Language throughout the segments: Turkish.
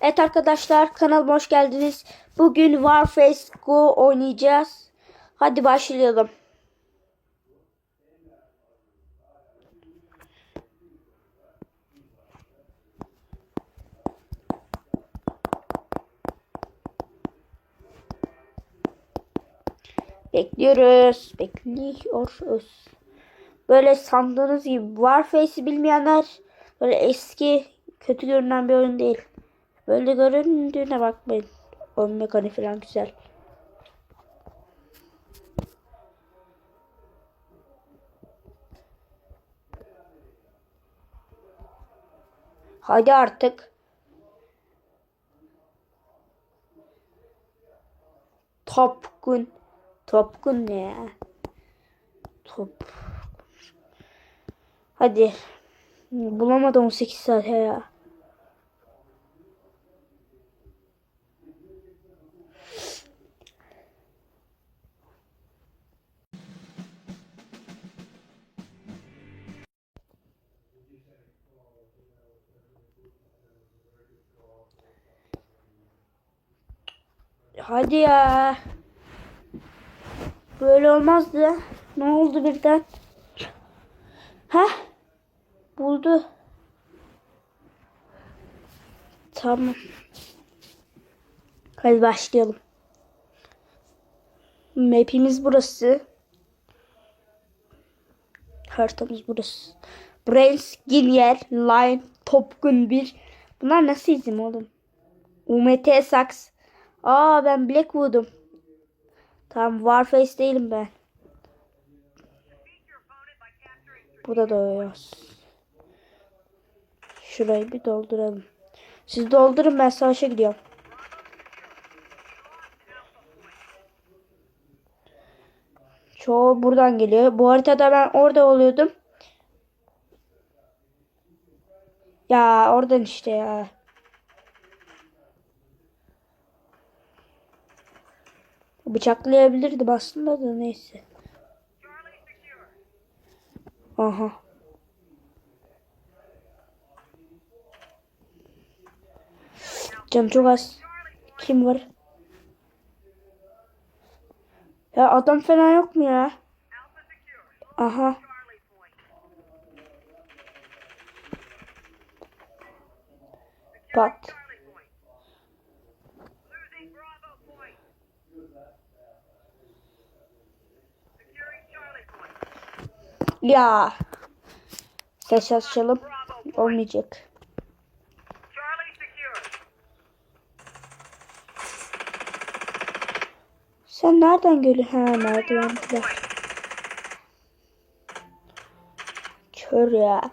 Evet arkadaşlar kanalıma hoş geldiniz. Bugün Warface Go oynayacağız. Hadi başlayalım. Bekliyoruz. Bekliyoruz. Böyle sandığınız gibi Warface'i bilmeyenler böyle eski kötü görünen bir oyun değil. Böyle göründüğüne bakmayın. Oyun mekaniği falan güzel. Hadi artık. Topkun. Topkun ne ya? Top. Hadi. Bulamadım 18 saat ya. Hadi ya. Böyle olmazdı. Ne oldu birden? Ha? Buldu. Tamam. Hadi başlayalım. Map'imiz burası. Haritamız burası. Brains, Gillier, Line, Topgun 1. Bunlar nasıl isim oğlum? UMT Sax. Aa ben Blackwood'um. Tamam Warface değilim ben. Burada doğuyoruz. Şurayı bir dolduralım. Siz doldurun ben savaşa gidiyorum. Çoğu buradan geliyor. Bu haritada ben orada oluyordum. Ya oradan işte ya. Bıçaklayabilirdim aslında da neyse. Aha. Canım çok az. Kim var? Ya adam falan yok mu ya? Aha. Pat. Ya. Ses açalım. Olmayacak. Sen nereden geliyorsun? Ha merdivenler. Kör ya.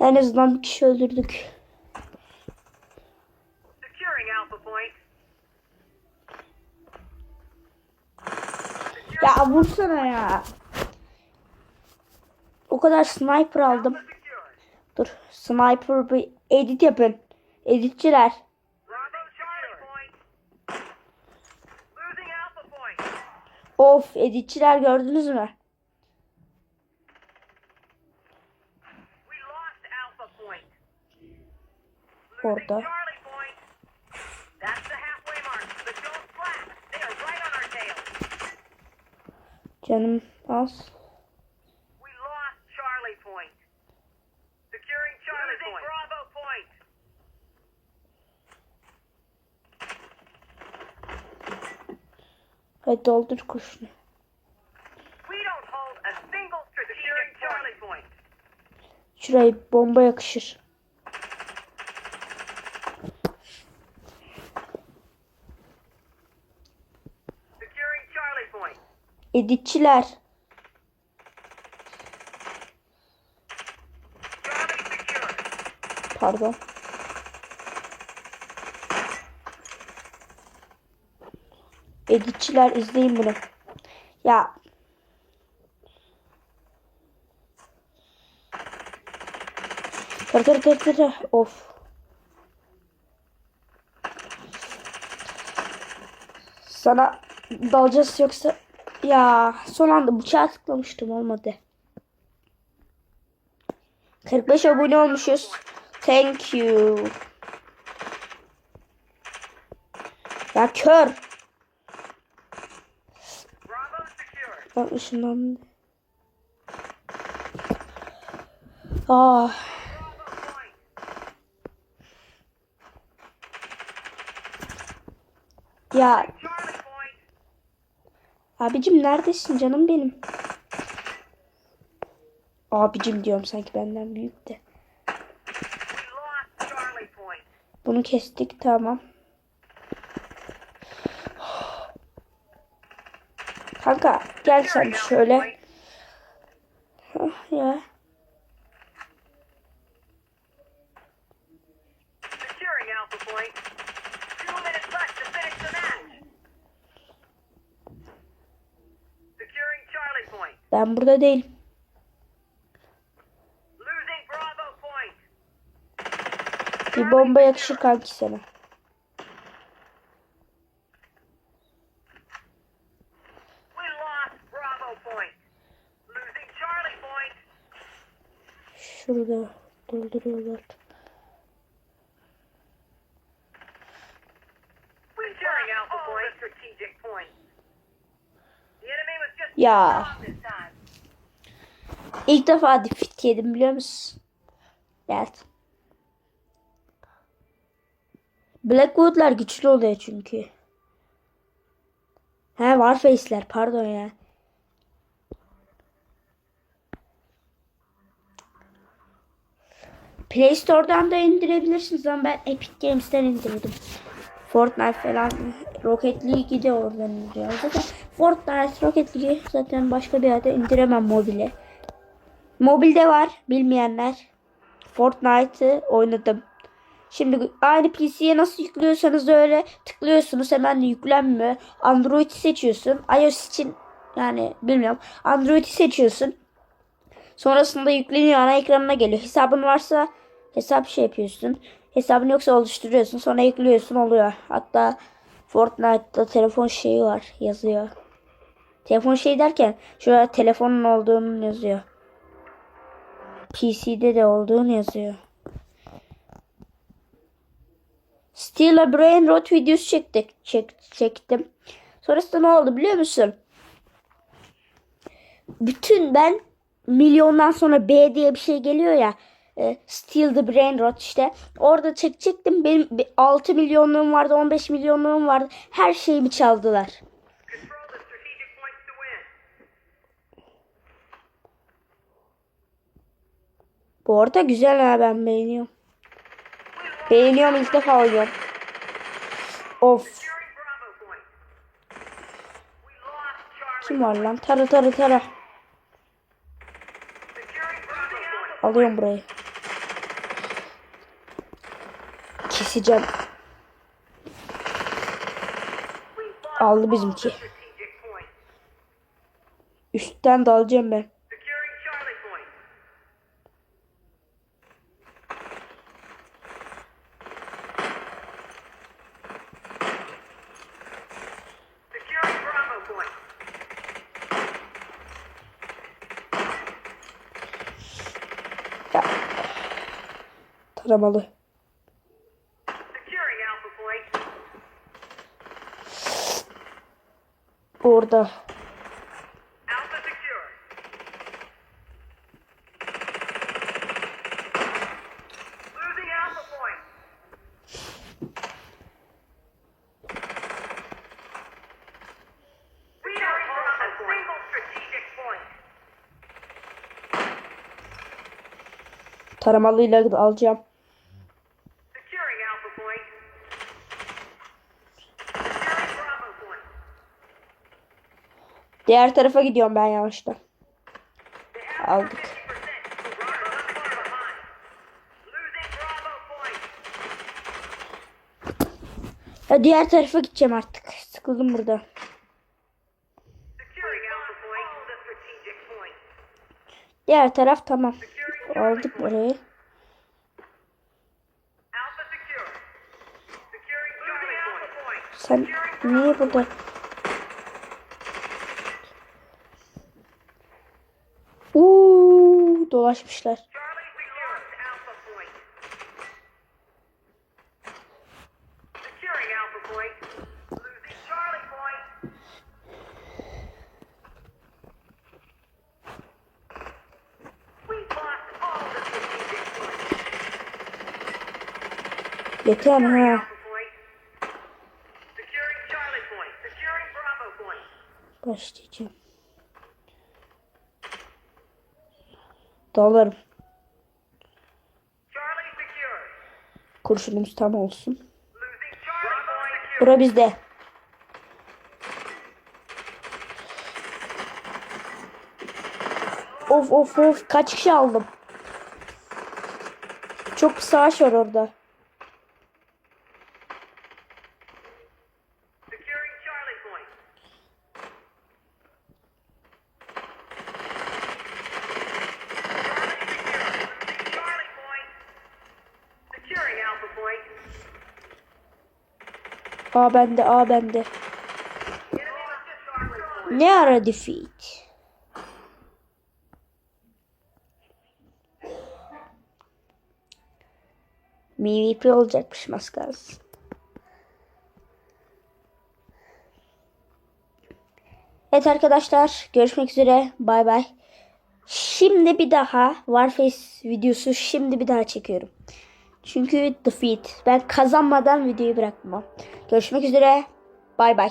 En azından bir kişi öldürdük. Vursana ya. O kadar sniper aldım. Dur sniper bir edit yapın. Editçiler. Of editçiler gördünüz mü? Orada. A single strategic Charlie Point. Şurayı bomba yakışır. Securing Charlie Secure. Pardon. Editçiler izleyin bunu. Ya. Tır tır tır. tır. Of. Sana dalacağız yoksa ya son anda bıçağı tıklamıştım olmadı. 45 abone olmuşuz. Thank you. Ya kör. Bak ışınlandı. Ah. Ya. Abicim neredesin canım benim? Abicim diyorum sanki benden büyük de. Bunu kestik tamam. Kanka gel sen şöyle. Hah, ya. Securing Alpha point. Ben burada değilim. Bir bomba yakışır kanki sana. Şurada dolduruyorlar. Securing Alpha point. strategic point. The enemy was just Ya. strong this time. İlk defa defeat yedim biliyor musun? Evet. Blackwood'lar güçlü oluyor çünkü. He Warface'ler pardon ya. Play Store'dan da indirebilirsiniz ama ben Epic Games'ten indirdim. Fortnite falan Rocket League'i de oradan indiriyorum. Zaten Fortnite, Rocket League'i zaten başka bir yerde indiremem mobile. Mobilde var bilmeyenler. Fortnite'ı oynadım. Şimdi aynı PC'ye nasıl yüklüyorsanız öyle tıklıyorsunuz hemen yüklenmiyor. Android'i seçiyorsun. iOS için yani bilmiyorum. Android'i seçiyorsun. Sonrasında yükleniyor ana ekranına geliyor. Hesabın varsa hesap şey yapıyorsun. Hesabın yoksa oluşturuyorsun. Sonra yüklüyorsun oluyor. Hatta Fortnite'da telefon şeyi var yazıyor. Telefon şey derken şurada telefonun olduğunu yazıyor. PC'de de olduğunu yazıyor. Still a Brain Rot videosu çektik, çek, çektim. Sonrasında ne oldu biliyor musun? Bütün ben milyondan sonra B diye bir şey geliyor ya. e, Still the Brain Rot işte. Orada çekecektim. Benim bir 6 milyonluğum vardı, 15 milyonluğum vardı. Her şeyimi çaldılar. Bu arada güzel ha ben beğeniyorum. Beğeniyorum ilk defa oynuyorum. Of. Kim var lan? Tara tara tara. Alıyorum burayı. Keseceğim. Aldı bizimki. Üstten dalacağım ben. Securing Charlie point. Securing Bravo point. Ya. Taramalı. Securing Alpha point. Orada. Alpha secure. Losing Alpha point. We don't hold a single strategic point. Taramalıyla alacağım. Securing Alpha point. Securing Bravo point. Diğer tarafa gidiyorum ben have Aldık. 50%. Bravo not far behind. Losing Bravo point. Ya diğer tarafa gideceğim artık. Sıkıldım burada. Diğer taraf tamam. Aldık burayı. Sen niye burada? dolaşmışlar. Yeter ama ha. Başlayacağım. Dalarım. Kurşunumuz tam olsun. Bura bizde. Of of of kaç kişi aldım. Çok bir savaş var orada. Securing Charlie Point. Charlie secured. Losing Charlie Point. Securing Alpha Point. A bende A bende. Ne ara defeat? MVP olacakmış maskaz. Evet arkadaşlar görüşmek üzere bay bay. Şimdi bir daha Warface videosu şimdi bir daha çekiyorum. Çünkü defeat. Ben kazanmadan videoyu bırakmam. Görüşmek üzere. Bay bay.